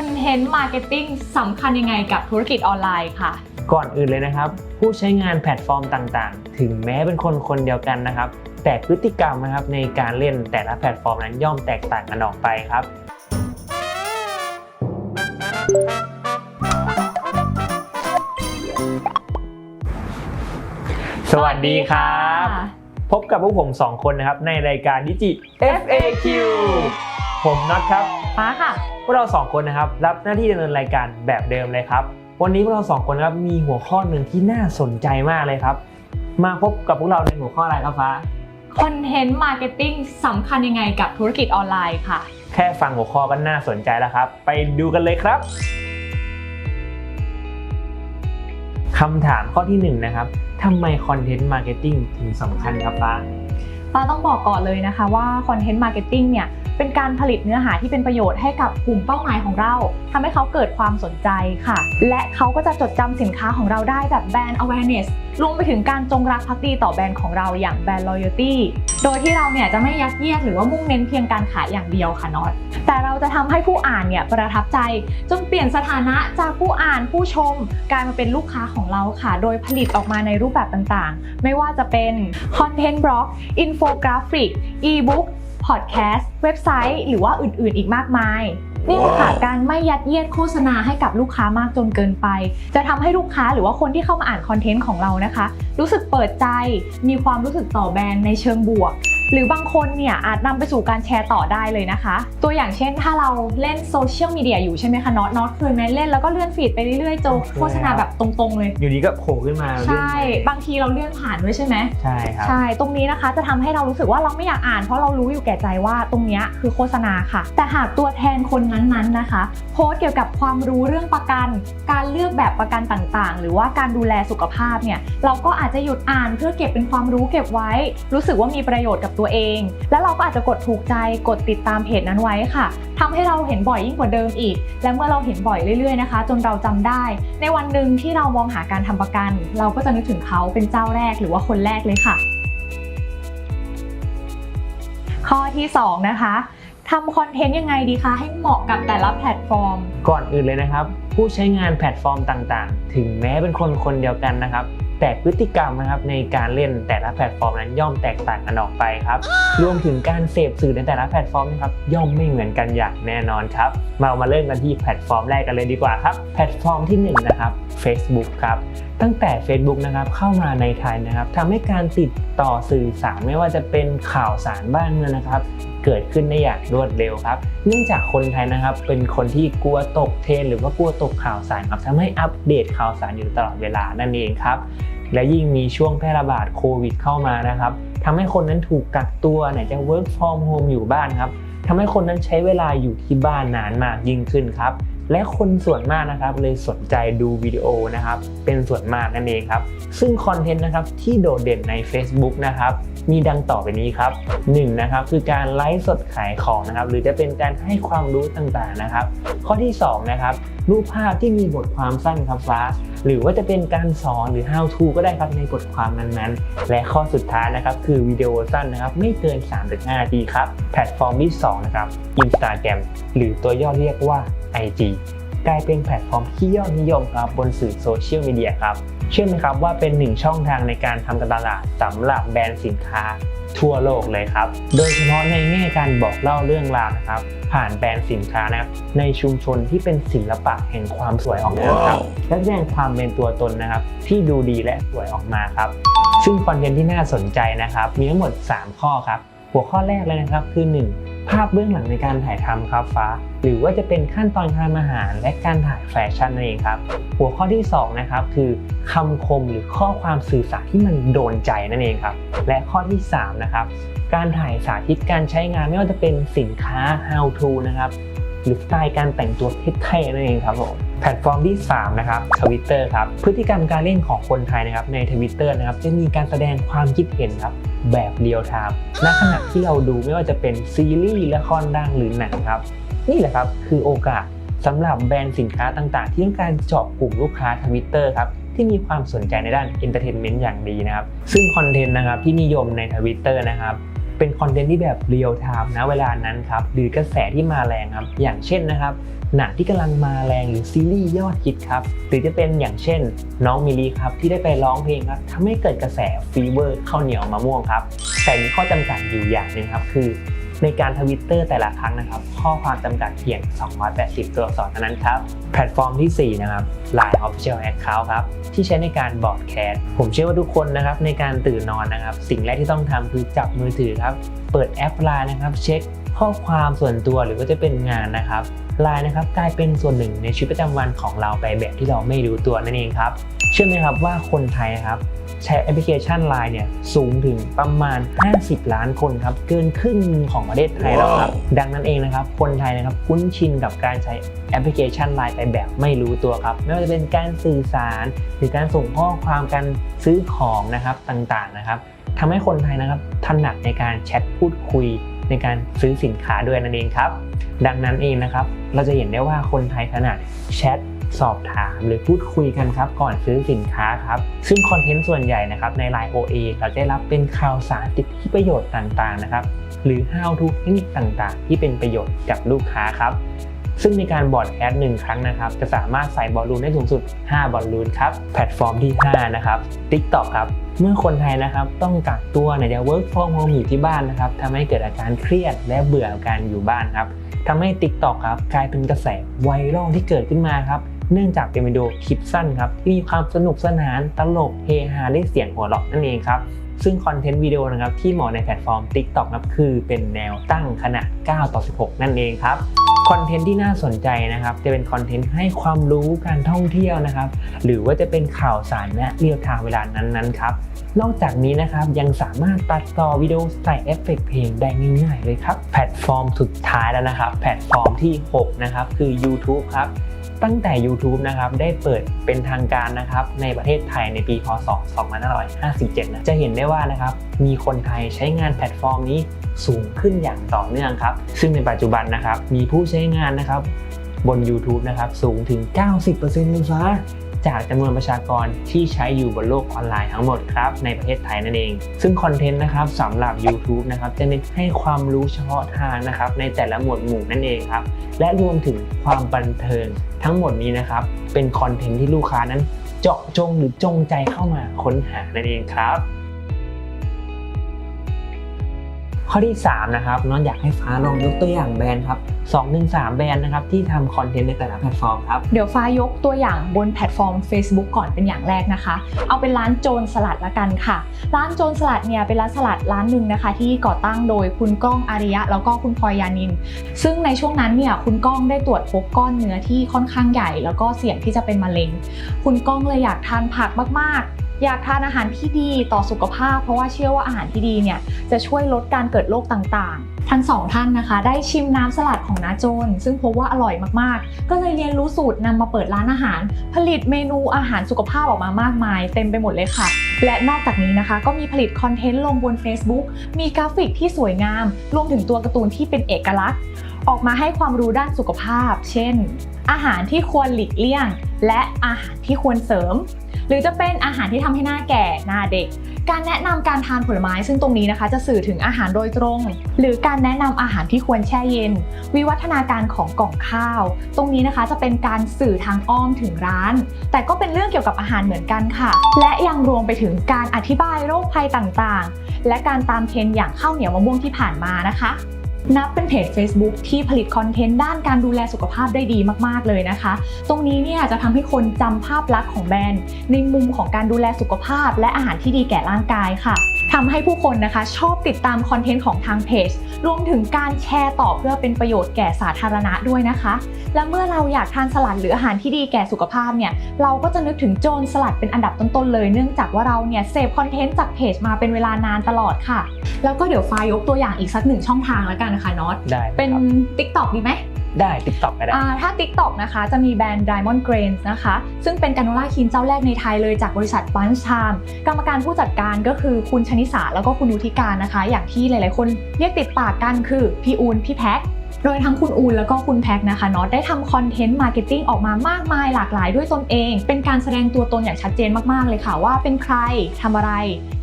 คอนเทนต์มาร์เก็ตติ้งสำคัญยังไงกับธุรกิจออนไลน์ค่ะ ก่อนอื่นเลยนะครับ ผู้ใช้งานแพลตฟอร์มต่างๆ ถึงแม้เป็นคนคนเดียวกันนะครับ แต่พฤติกรรมนะครับในการเล่นแต่ละแพลตฟอร์มนั้นย่อมแตกต่างกันออกไปครับ สวัสดีครับ พบกับพวกผม 2 คนนะครับ ในรายการดิจิ FAQ ผมน็อตครับฟ้าค่ะ พวกเราสองคนนะครับรับหน้าที่ดำเนินรายการแบบเดิมเลยครับ วันนี้พวกเราสองคนนะครับมีหัวข้อหนึ่งที่น่าสนใจมากเลยครับ มาพบกับพวกเราในหัวข้ออะไรครับฟ้าคอนเทนต์มาร์เก็ตติ้งสำคัญยังไงกับธุรกิจออนไลน์ค่ะ แค่ฟังหัวข้อก็น่าสนใจแล้วครับ ไปดูกันเลยครับคำถามข้อที่หนึ่งนะครับทำไมคอนเทนต์มาร์เก็ตติ้งถึงสำคัญครับฟ้าป้าต้องบอกก่อนเลยนะคะว่าคอนเทนต์มาร์เก็ตติ้งเนี่ย เป็นการผลิตเนื้อหาที่เป็นประโยชน์ให้กับกลุ่มเป้าหมายของเราทำให้เขาเกิดความสนใจค่ะ และเขาก็จะจดจำสินค้าของเราได้แบบแบรนด์ awareness รวมไปถึงการจงรักภักดีต่อแบรนด์ของเราอย่างแบรนด์ loyalty โดยที่เราเนี่ยจะไม่ยัดเยียดหรือว่ามุ่งเน้นเพียงการขายอย่างเดียวค่ะน็อตแต่เราจะทำให้ผู้อ่านเนี่ยประทับใจ จนเปลี่ยนสถานะจากผู้อ่านผู้ชม กลายมาเป็นลูกค้าของเราค่ะ โดยผลิตออกมาในรูปแบบต่างๆ ไม่ว่าจะเป็นคอนเทนต์บล็อกอินโฟกราฟิกอีบุ๊ก พอดแคสต์ เว็บไซต์ หรือว่าอื่นๆ อีกมากมาย นี่แหละค่ะการไม่ยัดเยียดโฆษณาให้กับลูกค้ามากจนเกินไป จะทำให้ลูกค้าหรือว่าคนที่เข้ามาอ่านคอนเทนต์ของเรานะคะ รู้สึกเปิดใจ มีความรู้สึกต่อแบรนด์ในเชิงบวก หรือบางคนเนี่ยอาจนำไปสู่การแชร์ต่อได้เลยนะคะ ตัวอย่างเช่นถ้าเราเล่นโซเชียลมีเดียอยู่ใช่ไหมคะน็อตน็อตเคยไหมเล่นแล้วก็เลื่อนฟีดไปเรื่อยๆเจอโฆษณาแบบตรงๆเลย อยู่ดีก็โผล่ขึ้นมาเรื่อยๆใช่ บางทีเราเลื่อนผ่านด้วยใช่ไหมใช่ครับใช่ตรงนี้นะคะจะทำให้เรารู้สึกว่าเราไม่อยากอ่านเพราะเรารู้อยู่แก่ใจว่าตรงเนี้ยคือโฆษณาค่ะ แต่หากตัวแทนคนนั้นๆนะคะ โพสต์เกี่ยวกับความรู้เรื่องประกัน การเลือกแบบประกันต่างๆ หรือว่าการดูแลสุขภาพเนี่ยเราก็อาจจะหยุดอ่านเพื่อเก็บเป็นความรู้เก็บไว้ รู้สึกว่ามีประโยชน์กับตัวเอง แล้วเราก็อาจจะกดถูกใจกดติดตามเพจนั้นไว้ค่ะทำให้เราเห็นบ่อยยิ่งกว่าเดิมอีก และเมื่อเราเห็นบ่อยเรื่อยๆนะคะ จนเราจำได้ ในวันหนึ่งที่เรามองหาการทำประกัน เราก็จะนึกถึงเขาเป็นเจ้าแรกหรือว่าคนแรกเลยค่ะ ข้อที่ 2 นะคะทำคอนเทนต์ยังไงดีคะ ให้เหมาะกับแต่ละแพลตฟอร์ม ก่อนอื่นเลยนะครับ ผู้ใช้งานแพลตฟอร์มต่างๆ ถึงแม้เป็นคนคนเดียวกันนะครับ แต่พฤติกรรมนะครับในการเล่นแต่ละแพลตฟอร์มนั้นย่อมแตกต่างกันออกไปครับ รวมถึงการเสพสื่อในแต่ละแพลตฟอร์มนะครับย่อมไม่เหมือนกันอย่างแน่นอนครับ มามาเริ่มกันที่แพลตฟอร์มแรกกันเลยดีกว่าครับแพลตฟอร์มที่หนึ่งนะครับ Facebook ครับตั้งแต่ Facebook นะครับเข้ามาในไทยนะครับทำให้การติดต่อสื่อสารไม่ว่าจะเป็นข่าวสารบ้านเมืองนะครับเกิดขึ้นได้อย่างรวดเร็วครับ เนื่องจากคนไทยนะครับเป็นคนที่กลัวตกเทรนหรือว่ากลัวตกข่าวสารครับทำให้อัปเดตข่าวสารอยู่ตลอดเวลานั่นเองครับและยิ่งมีช่วงแพร่ระบาดโควิดเข้ามานะครับทำให้คนนั้นถูกกักตัวไหนจะ work from home อยู่บ้านครับทำให้คนนั้นใช้เวลาอยู่ที่บ้านนานมากยิ่งขึ้นครับ และคนส่วนมากนะครับเลยสนใจดูวิดีโอนะครับ เป็นส่วนมากนั่นเองครับ ซึ่งคอนเทนต์นะครับที่โดดเด่นใน Facebook นะครับ มีดังต่อไปนี้ครับ 1 นะครับคือการไลฟ์สดขายของนะครับ หรือจะเป็นการให้ความรู้ต่างๆนะครับ ข้อที่ 2 นะครับ รูปภาพที่มีบทความสั้นครับฟ้า หรือว่าจะเป็นการสอนหรือ how to ก็ได้ครับในบทความนั้นๆ และข้อสุดท้ายนะครับคือวิดีโอสั้นนะครับไม่เกิน 3-5นาทีครับแพลตฟอร์มที่ 2 นะครับ Instagram หรือตัวย่อเรียกว่า IG กลายเป็นแพลตฟอร์มที่ยอดนิยมครับบนสื่อโซเชียลมีเดียครับเชื่อไหมครับว่าเป็นหนึ่งช่องทางในการทำการตลาดสำหรับแบรนด์สินค้าทั่วโลกเลยครับ โดยเฉพาะในแง่การบอกเล่าเรื่องราวนะครับ ผ่านแบรนด์สินค้านะครับในชุมชนที่เป็นศิลปะแห่งความสวยออกมาครับ และแสดงความเป็นตัวตนนะครับ ที่ดูดีและสวยออกมาครับ ซึ่งคอนเทนต์ที่น่าสนใจนะครับ มีทั้งหมด 3 ข้อครับ หัวข้อแรกเลยนะครับคือ 1. ภาพเบื้องหลังในการถ่ายทำครับฟ้า หรือว่าจะเป็นขั้นตอนการทำอาหารและการถ่ายแฟชั่นนั่นเองครับ หัวข้อที่2นะครับคือคำคมหรือข้อความสื่อสารที่มันโดนใจนั่นเองครับ และข้อที่3นะครับการถ่ายสาธิตการใช้งานไม่ว่าจะเป็นสินค้า how to นะครับ หรือสไตล์การแต่งตัวเท่ๆนั่นเองครับผมแพลตฟอร์มที่ 3 นะครับทวิตเตอร์ครับพฤติกรรมการเล่นของคนไทยนะครับในทวิตเตอร์นะครับจะมีการแสดงความคิดเห็นครับแบบเรียลไทม์ณขณะที่เราดูไม่ว่าจะเป็นซีรีส์ละครดังหรือหนังครับ นี่แหละครับคือโอกาสสำหรับแบรนด์สินค้าต่างๆ ที่ต้องการเจาะกลุ่มลูกค้าทวิตเตอร์ครับที่มีความสนใจในด้านเอนเตอร์เทนเมนต์อย่างดีนะครับ ซึ่งคอนเทนต์นะครับที่นิยมในทวิตเตอร์นะครับ เป็นคอนเทนต์ที่แบบเรียลไทม์นะเวลานั้นครับหรือกระแสที่มาแรงครับ อย่างเช่นนะครับหนังที่กำลังมาแรงหรือซีรีส์ยอดฮิตครับหรือจะเป็นอย่างเช่น น้องมิลลีครับที่ได้ไปร้องเพลงครับทำให้เกิดกระแสฟีเวอร์ข้าวเหนียวมะม่วงครับแต่มีข้อจำกัดอยู่อย่างหนึ่งครับคือ ในการทวิตเตอร์แต่ละครั้งนะครับ ข้อความจำกัดเพียง 280 ตัวอักษรเท่านั้นครับ แพลตฟอร์มทีสี่ 4 นะครับ Line Official Account ครับ ที่ใช้ในการบอร์ดแคสผมเชื่อว่าทุกคนนะครับ ในการตื่นนอนนะครับ สิ่งแรกที่ต้องทำคือจับมือถือครับ เปิดแอป Line นะครับ เช็คข้อความส่วนตัวหรือว่าจะเป็นงานนะครับ Line นะครับกลายเป็นส่วนหนึ่งในชีวิตประจำวันของเราไปแบบที่เราไม่รู้ตัวนั่นเองครับ เชื่อไหมครับว่าคนไทยนะครับ ใช้แอปพลิเคชัน Line เนี่ยสูงถึงประมาณ 50 ล้านคนครับ เกินครึ่งหนึ่งของประเทศไทยแล้วครับ ดังนั้นเองนะครับ คนไทยนะครับคุ้นชินกับการใช้แอปพลิเคชัน Line ไปแบบไม่รู้ตัวครับ ไม่ว่าจะเป็นการสื่อสาร หรือการส่งข้อความการซื้อของนะครับต่างๆนะครับทำให้คนไทยนะครับถนัดในการแชทพูดคุยในการซื้อสินค้าด้วยนั่นเองครับ ดังนั้นเองนะครับ เราจะเห็นได้ว่าคนไทยถนัดแชท สอบถามหรือพูดคุยกันครับ ก่อนซื้อสินค้าครับ ซึ่งคอนเทนต์ส่วนใหญ่นะครับใน Line OA เราได้รับเป็นข่าวสารสิทธิประโยชน์ต่างๆนะครับ หรือ how to เทคนิคต่างๆ ที่เป็นประโยชน์กับลูกค้าครับ ซึ่งในการบอร์ดแอดหนึ่งครั้งนะครับ จะสามารถใส่บอลลูนได้สูงสุด 5 บอลลูนครับ แพลตฟอร์มที่ 5 นะครับ TikTok ครับเมื่อคนไทยนะครับต้องกักตัวในจะ work from home อยู่ที่บ้านนะครับทำให้เกิดอาการเครียดและเบื่อกับการอยู่บ้านครับทำให้ TikTok ครับกลายเป็นกระแสไวรัลที่เกิดขึ้นมาครับ เนื่องจากเป็นวิดีโอคลิปสั้นครับที่มีความสนุกสนานตลกเฮฮาได้เสียงหัวเราะนั่นเองครับซึ่งคอนเทนต์วิดีโอนะครับที่เหมาะในแพลตฟอร์ม TikTok ครับคือเป็นแนวตั้งขนาด 9 ต่อ 16 นั่นเองครับคอนเทนต์ที่น่าสนใจนะครับจะเป็นคอนเทนต์ให้ความรู้การท่องเที่ยวนะครับ หรือว่าจะเป็นข่าวสารและเรียลไทม์เวลานั้นๆครับนอกจากนี้นะครับยังสามารถตัดต่อวิดีโอใส่เอฟเฟกต์เพลงได้ง่ายๆเลยครับ แพลตฟอร์มสุดท้ายแล้วนะครับ แพลตฟอร์มที่ 6 นะครับ คือ YouTube ครับ ตั้งแต่ YouTube นะครับได้เปิดเป็นทางการนะครับในประเทศไทยในปีพศ 2557 นะจะเห็นได้ว่านะครับมีคนไทยใช้งานแพลตฟอร์มนี้สูงขึ้นอย่างต่อเนื่องครับ ซึ่งในปัจจุบันนะครับมีผู้ใช้งานนะครับบน YouTube นะครับสูงถึง 90%เลยฟ้า จากจำนวนประชากรที่ใช้อยู่บนโลกออนไลน์ทั้งหมดครับในประเทศไทยนั่นเอง ซึ่งคอนเทนต์นะครับสำหรับ YouTube นะครับจะเน้นให้ความรู้เฉพาะทางนะครับในแต่ละหมวดหมู่นั่นเองครับและรวมถึงความบันเทิงทั้งหมดนี้นะครับเป็นคอนเทนต์ที่ลูกค้านั้น เจาะจงหรือจงใจเข้ามาค้นหานั่นเองครับ ข้อที่ 3 นะครับน้องอยากให้ฟ้าลองยกตัวอย่างแบรนด์ครับ2 1 3แบรนด์นะครับที่ทำคอนเทนต์ในแต่ละแพลตฟอร์มครับ เดี๋ยวฟ้ายกตัวอย่างบนแพลตฟอร์ม Facebook ก่อนเป็นอย่างแรกนะคะ เอาเป็นร้านโจรสลัดละกันค่ะ ร้านโจรสลัดเนี่ยเป็นร้านสลัดร้านหนึ่งนะคะ ที่ก่อตั้งโดยคุณก้องอาริยะ แล้วก็คุณพลอยยานิน ซึ่งในช่วงนั้นเนี่ยคุณก้องได้ตรวจพบก้อนเนื้อที่ค่อนข้างใหญ่ แล้วก็เสี่ยงที่จะเป็นมะเร็ง คุณก้องเลยอยากทานผักมากๆ อยากทานอาหารที่ดีต่อสุขภาพ เพราะว่าเชื่อว่าอาหารที่ดีเนี่ยจะช่วยลดการเกิดโรคต่างๆ ทั้งสองท่านนะคะ ได้ชิมน้ำสลัดของน้าโจน ซึ่งพบว่าอร่อยมากๆ ก็เลยเรียนรู้สูตรนำมาเปิดร้านอาหาร ผลิตเมนูอาหารสุขภาพออกมามากมาย เต็มไปหมดเลยค่ะ และนอกจากนี้นะคะ ก็มีผลิตคอนเทนต์ลงบน Facebook มีกราฟิกที่สวยงาม รวมถึงตัวการ์ตูนที่เป็นเอกลักษณ์ ออกมาให้ความรู้ด้านสุขภาพ เช่น อาหารที่ควรหลีกเลี่ยง และอาหารที่ควรเสริม หรือจะเป็นอาหารที่ทำให้หน้าแก่หน้าเด็ก การแนะนำการทานผลไม้ซึ่งตรงนี้นะคะ จะสื่อถึงอาหารโดยตรง หรือการแนะนำอาหารที่ควรแช่เย็น วิวัฒนาการของกล่องข้าว ตรงนี้นะคะจะเป็นการสื่อทางอ้อมถึงร้าน แต่ก็เป็นเรื่องเกี่ยวกับอาหารเหมือนกันค่ะ และยังรวมไปถึงการอธิบายโรคภัยต่างๆ และการตามเทรนอย่างข้าวเหนียวมะม่วงที่ผ่านมานะคะ นับเป็นเพจ Facebook ที่ผลิตคอนเทนต์ด้านการดูแลสุขภาพได้ดีมากๆเลยนะคะ ตรงนี้เนี่ยจะทำให้คนจำภาพลักษณ์ของแบรนด์ ในมุมของการดูแลสุขภาพและอาหารที่ดีแก่ร่างกายค่ะ ทำให้ผู้คนนะคะชอบติดตามคอนเทนต์ของทางเพจ รวมถึงการแชร์ต่อเพื่อเป็นประโยชน์แก่สาธารณะด้วยนะคะ และเมื่อเราอยากทานสลัดหรืออาหารที่ดีแก่สุขภาพเนี่ยเราก็จะนึกถึงโจรสลัดเป็นอันดับต้นๆเลยเนื่องจากว่าเราเนี่ยเสพคอนเทนต์จากเพจมาเป็นเวลานานตลอดค่ะ แล้วก็เดี๋ยวฟ้ายกตัวอย่างอีกสักหนึ่งช่องทางแล้วกันนะคะน็อตได้เป็นครับ TikTok ดีไหม ได้ TikTok ก็ได้ อ่าถ้า TikTok นะคะจะมีแบรนด์ Diamond Grains นะคะ ซึ่งเป็นกาโนล่าคีนเจ้าแรกในไทยเลยจากบริษัทบันชามกรรมการผู้จัดการก็คือคุณชนิสาแล้วก็คุณนุทิการนะคะ อย่างที่หลายๆ คนเรียกติดปากกันคือพี่อูนพี่แพ็ค โดยทั้งคุณอูนแล้วก็คุณแพ็คนะคะเนาะได้ทำคอนเทนต์มาร์เก็ตติ้งออกมามากมายหลากหลายด้วยตนเอง เป็นการแสดงตัวตนอย่างชัดเจนมากๆเลยค่ะว่าเป็นใครทำอะไร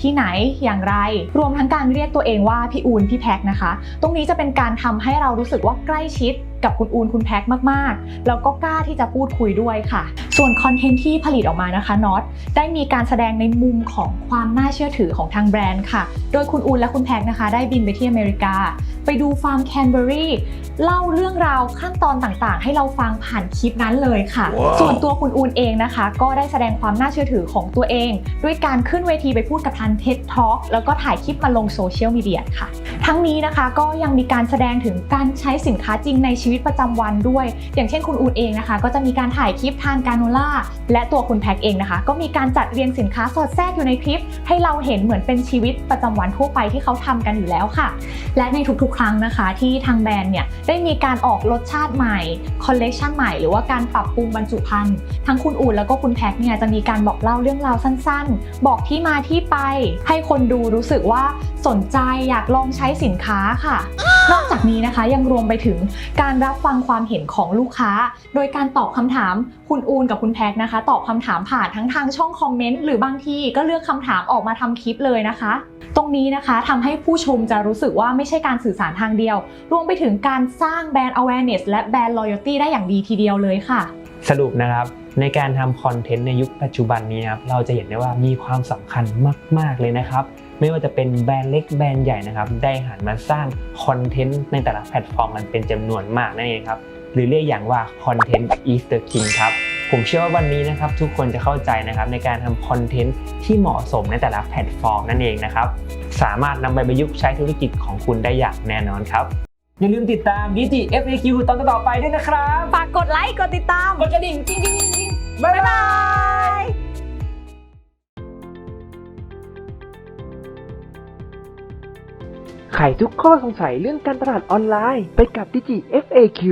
ที่ไหนอย่างไร รวมทั้งการเรียกตัวเองว่าพี่อูนพี่แพ็คนะคะ ตรงนี้จะเป็นการทำให้เรารู้สึกว่าใกล้ชิดกับคุณอูนคุณแพ็คมากๆ แล้วก็กล้าที่จะพูดคุยด้วยค่ะ ส่วนคอนเทนต์ที่ผลิตออกมานะคะน็อตได้มีการแสดงในมุมของความน่าเชื่อถือของทางแบรนด์ค่ะ โดยคุณอูนและคุณแพ็คนะคะ ได้บินไปที่อเมริกา ไปดูฟาร์มแคนเบอรี่เล่าเรื่องราวขั้นตอนต่างๆ ให้เราฟังผ่านคลิปนั้นเลยค่ะว้าวส่วนตัวคุณอูนเองนะคะ ก็ได้แสดงความน่าเชื่อถือของตัวเอง ด้วยการขึ้นเวทีไปพูดกับทัน TED Talk แล้วก็ถ่ายคลิปมาลงโซเชียลมีเดียค่ะ ทั้งนี้นะคะก็ยังมีการแสดงถึงการใช้สินค้าจริงในชีวิตประจำวันด้วย อย่างเช่นคุณอูนเองนะคะ ก็จะมีการถ่ายคลิปทานกาโนล่าและตัวคุณแพ็คเองนะคะ ก็มีการจัดเรียงสินค้าสอดแทรกอยู่ในคลิป ให้เราเห็นเหมือนเป็นชีวิตประจำวันทั่วไปที่เขาทำกันอยู่แล้วค่ะ และในทุกๆครั้งนะคะที่ทางแบรนด์เนี่ยได้มีการออกรสชาติใหม่คอลเลกชันใหม่หรือว่าการปรับปรุงบรรจุภัณฑ์ทั้งคุณอูนแล้วก็คุณแพ็คเนี่ยจะมีการบอกเล่าเรื่องราวสั้นๆ บอกที่มาที่ไป ให้คนดูรู้สึกว่าสนใจอยากลองใช้สินค้าค่ะ นอกจากนี้นะคะยังรวมไปถึงการรับฟังความเห็นของลูกค้า โดยการตอบคำถามคุณอูนกับคุณแพ็คนะคะ ตอบคำถามผ่านทั้งทางช่องคอมเมนต์หรือบางทีก็เลือกคำถามออกมาทำคลิปเลยนะคะ ตรงนี้นะคะทำให้ผู้ชมจะรู้สึกว่าไม่ใช่การสื่อสารทางเดียว รวมไปถึงการสร้างแบรนด์ awareness และแบรนด์ loyalty ได้อย่างดีทีเดียวเลยค่ะ สรุปนะครับในการทำคอนเทนต์ในยุคปัจจุบันนี้ครับเราจะเห็นได้ว่ามีความสำคัญมาก ๆ เลยนะครับ ไม่ว่าจะเป็นแบรนด์เล็กแบรนด์ใหญ่นะครับ ได้หันมาสร้างคอนเทนต์ในแต่ละแพลตฟอร์มมันเป็นจำนวนมากนั่นเองครับ หรือเรียกอย่างว่าคอนเทนต์ is the king ครับผมเชื่อว่าวันนี้นะครับทุกคนจะเข้าใจนะครับในการทำคอนเทนต์ที่เหมาะสมในแต่ละแพลตฟอร์มนั่นเองนะครับ สามารถนำไปประยุกต์ใช้ธุรกิจของคุณได้อย่างแน่นอนครับ อย่าลืมติดตาม d ิจิ FAQ ตอนต่อๆไปด้วยนะครับ ฝากกดไลค์ กดติดตาม กดกระดิ่งจริงๆๆๆบ๊ายบาย ไขทุกข้อสงสัยเรื่องการตลาดออนไลน์ไปกับดิจิ FAQ